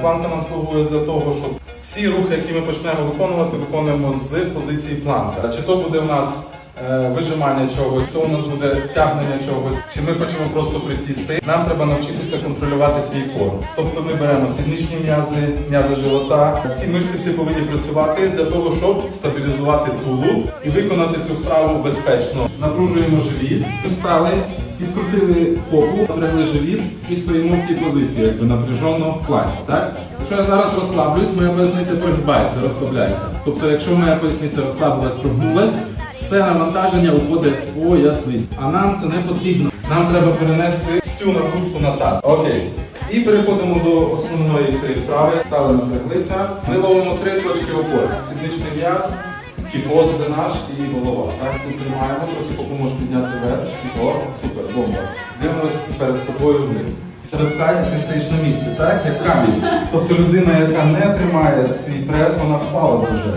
Планка нам слугує для того, щоб всі рухи, які ми почнемо виконувати, виконуємо з позиції планка. Чи то буде в нас е, вижимання чогось, то у нас буде тягнення чогось, чи ми хочемо просто присісти. Нам треба навчитися контролювати свій кор. Тобто ми беремо сідничні м'язи, м'язи живота. Ці мишці всі повинні працювати для того, щоб стабілізувати тулуб і виконати цю вправу безпечно. Напружуємо живіт, встали, підкрутили попу, отримали живіт і стоїмо в цій позиції, якби напряжено в платі. Так? Якщо я зараз розслаблюсь, моя поясниця прогибається, розслабляється. Тобто, якщо моя поясниця розслабилась, прогнулась, все навантаження уходить по поясниці. А нам це не потрібно. Нам треба перенести всю нагрузку на таз. Окей. І переходимо до основної цієї вправи. Стали напряглися. Ми ловимо три точки опори. Сідничний м'яз, кіфоз наш і голова. Так, тут тримаємо, трохи поки можеш підняти вверх. О, супер, бомба. Дивимось перед собою вниз. Перед ти стоїш на місці, так? Як камінь. Тобто людина, яка не тримає свій прес, вона впала дуже.